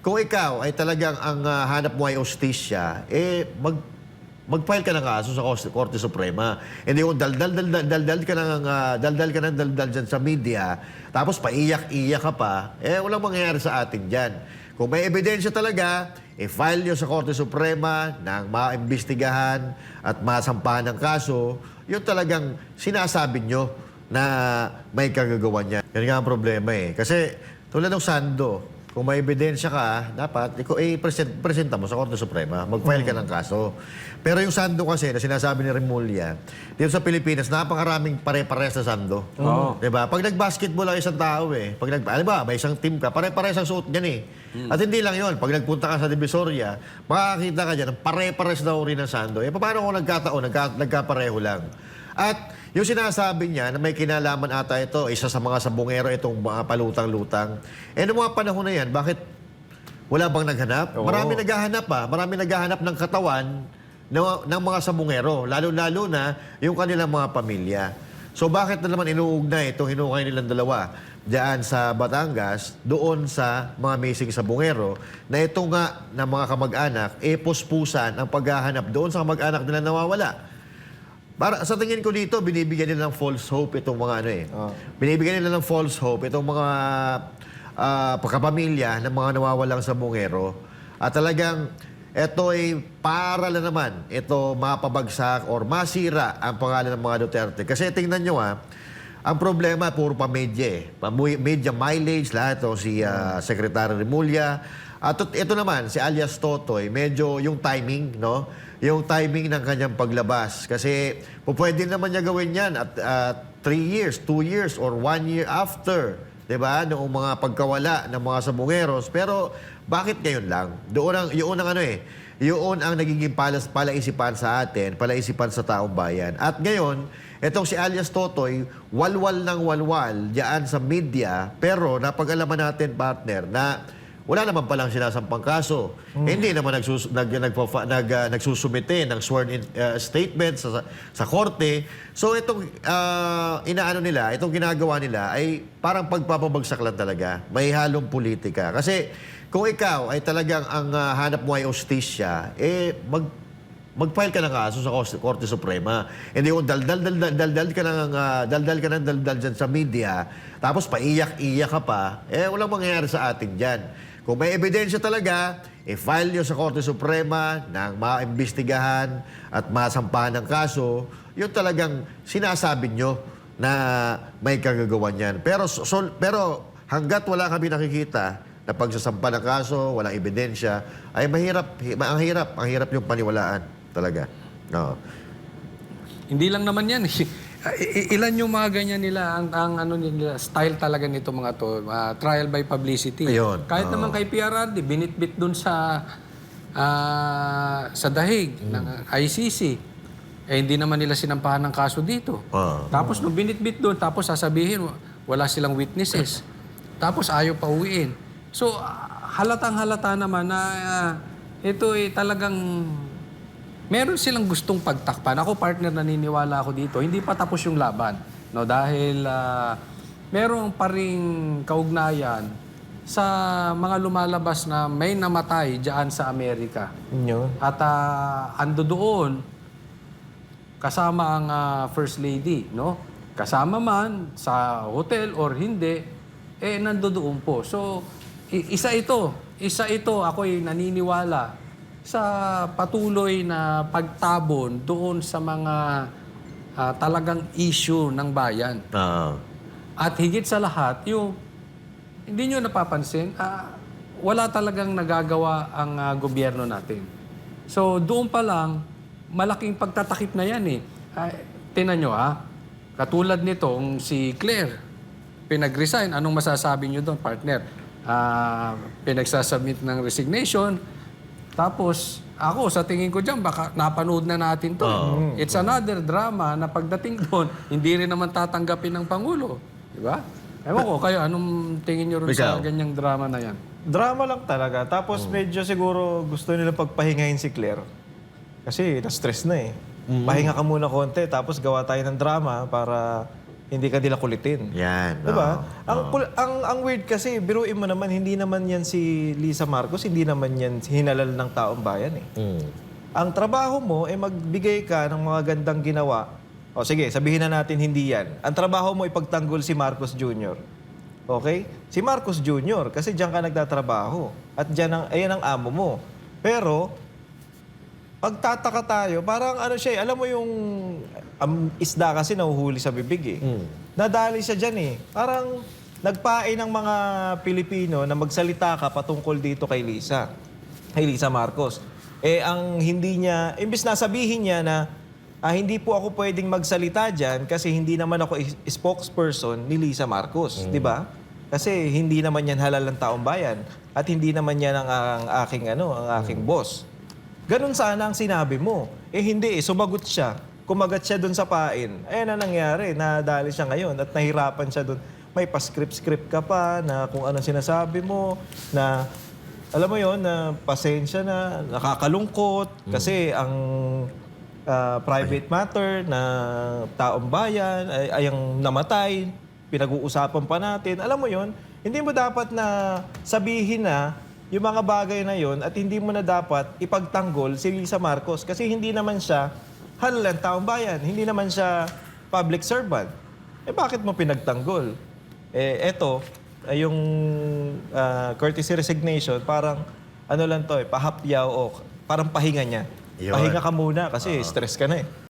kung ikaw ay talagang ang ah, hanap mo ay ostisya, eh mag mag-file ka ng kaso sa Korte Suprema. Hindi kung daldal daldal daldal ka ng ah, daldal ka ng daldal dyan sa media, tapos paiyak-iyak ka pa, eh walang mangyayari sa atin diyan. Kung may ebidensya talaga, i-file nyo sa Korte Suprema ng maimbestigahan at masampahan ng kaso, yun talagang sinasabi nyo na may kagagawa niya. Yan nga ang problema eh. Kasi tulad ng Sando, kung may ebidensya ka, dapat ikaw eh, present, presenta mo sa Korte Suprema, mag-file ka ng kaso. Pero yung Sando kasi, na sinasabi ni Remulla, dito sa Pilipinas, napakaraming pare-pares na Sando. Oo. Diba? Pag nag-basketball ang isang tao eh, pag nag, alam ba, may isang team ka, pare-pares ang suot niyan eh. At hindi lang yon pag nagpunta ka sa Divisoria, makakakita ka dyan, pare-pares na uri ng Sando. Eh, paano kung nagkataon, nagka, nagkapareho lang? At yung sinasabi niya na may kinalaman ata ito, isa sa mga sabungero itong mga palutang-lutang. Eh, noong mga panahon na yan, bakit wala bang naghanap? Marami naghahanap pa. Marami naghahanap ng katawan ng, ng mga sabungero. Lalo-lalo na yung kanilang mga pamilya. So bakit na naman inuugnay itong hinukay nilang dalawa diyan sa Batangas, doon sa mga missing sabungero, na ito nga na mga kamag-anak, e puspusan ang paghahanap doon sa kamag-anak nila nawawala. Para sa tingin ko dito, binibigyan nila ng false hope itong mga ano eh. Binibigyan nila ng false hope itong mga ah, pagkapamilya ng mga nawawalang sa bungero. At talagang ito ay para lang naman ito mapabagsak or masira ang pangalan ng mga Duterte. Kasi tingnan nyo ah, ang problema puro pa media eh. Media mileage, lahat ito si ah, Secretary Remulla. At ito- naman, si alias Totoy, medyo yung timing, no? Yung timing ng kanyang paglabas. Kasi pwede naman niya gawin yan at three years, two years, or one year after. 'Di ba? Noong mga pagkawala ng mga sabungeros. Pero bakit ngayon lang? Doon ang yun ang ano eh. Yun ang nagiging palas, palaisipan sa atin, palaisipan sa taong bayan. At ngayon, itong si alias Totoy, walwal ng walwal diyan sa media, pero napag-alaman natin partner na wala naman palang sinasampang kaso. Hindi naman nagsus, nag, nagpafa- nag, ah, nagsusumite ng sworn in, ah, statement sa, sa korte. So itong ah, inaano nila, itong ginagawa nila ay parang pagpapabagsak lang talaga. May halong politika. Kasi kung ikaw ay talagang ang ah, hanap mo ay ostisya, eh mag mag-file ka ng kaso sa Korte Suprema. Hindi kung daldal daldal daldal ka ng ah, daldal ka ng daldal dyan sa media, tapos paiyak-iyak ka pa, eh walang mangyayari sa atin diyan. Kung may ebidensya talaga, i-file nyo sa Korte Suprema ng maimbestigahan at masampahan ng kaso, yun talagang sinasabi nyo na may kagagawa niyan. Pero, so, pero hanggat wala kami nakikita na pagsasampa ng kaso, walang ebidensya, ay mahirap, hi- ang hirap, ang hirap yung paniwalaan talaga. No. Hindi lang naman yan. Eh. I- Ilan yung mga ganyan nila, ang, ang ano nila, style talaga nito mga to, ah, trial by publicity. Ayun, Kahit naman kay PRRD, binitbit dun sa ah, sa dahig ng ICC. Eh, hindi naman nila sinampahan ng kaso dito. Ah. Tapos nung binitbit doon, tapos sasabihin, wala silang witnesses. Tapos ayaw pa uwiin. So, ah, halatang halata naman na ah, ito ay talagang meron silang gustong pagtakpan. Ako partner naniniwala ako dito. Hindi pa tapos yung laban. No, dahil ah, meron pa ring kaugnayan sa mga lumalabas na may namatay diyan sa Amerika. Yun. At ah, ando doon kasama ang ah, First Lady, no? Kasama man sa hotel or hindi, eh nandoon po. So, isa ito. Isa ito, ako'y naniniwala sa patuloy na pagtabon doon sa mga ah, talagang issue ng bayan. Ah. At higit sa lahat, yung hindi nyo napapansin, ah, wala talagang nagagawa ang ah, gobyerno natin. So doon pa lang, malaking pagtatakip na yan eh. Ay, tinan nyo ah, katulad nitong si Claire, pinag-resign. Anong masasabi nyo doon, partner? Ah, pinagsasubmit ng resignation. Tapos, ako, sa tingin ko dyan, baka napanood na natin to. It's another drama na pagdating doon, hindi rin naman tatanggapin ng Pangulo. Di ba? Ewan ko, kayo, anong tingin nyo rin sa Ikaw? ganyang drama na yan? Drama lang talaga. Tapos medyo siguro gusto nila pagpahingahin si Claire. Kasi na-stress na eh. Pahinga ka muna konti, tapos gawa tayo ng drama para hindi ka nila kulitin. Yan. Diba? oo. Ang, kul- ang, ang weird kasi, biruin mo naman, hindi naman yan si Lisa Marcos, hindi naman yan hinalal ng taong bayan eh. Mm. Ang trabaho mo ay magbigay ka ng mga gandang ginawa. O sige, sabihin na natin hindi yan. Ang trabaho mo ay pagtanggol si Marcos Jr. Okay? Si Marcos Jr. kasi diyan ka nagtatrabaho. At diyan ang, ayan ang amo mo. Pero, pagtataka tayo, parang ano siya, eh, alam mo yung um, isda kasi nahuhuli sa bibig eh. Nadali siya dyan eh. Parang nagpain ng mga Pilipino na magsalita ka patungkol dito kay Lisa. Kay Lisa Marcos. Eh ang hindi niya, imbis na sabihin niya na ah, hindi po ako pwedeng magsalita dyan kasi hindi naman ako spokesperson ni Lisa Marcos. Di ba? Kasi hindi naman yan halal ng taong bayan at hindi naman yan ang, ang aking ano, ang aking boss. Ganun sana ang sinabi mo. Eh hindi eh, sumagot siya. Kumagat siya dun sa pain. Ayan na nangyari, nadali siya ngayon at nahirapan siya dun. May pa-script-script ka pa na kung ano sinasabi mo, na alam mo yon na pasensya na, nakakalungkot kasi ang ah, private matter na taong bayan ay, ay ang namatay, pinag-uusapan pa natin. Alam mo yon hindi mo dapat na sabihin na yung mga bagay na yon at hindi mo na dapat ipagtanggol si Lisa Marcos kasi hindi naman siya halal ang taong bayan, hindi naman siya public servant. Eh bakit mo pinagtanggol? Eh eto, ay yung ah, courtesy resignation, parang ano lang to eh, pahapyaw o parang pahinga niya. Yun. Pahinga ka muna kasi stress ka na eh.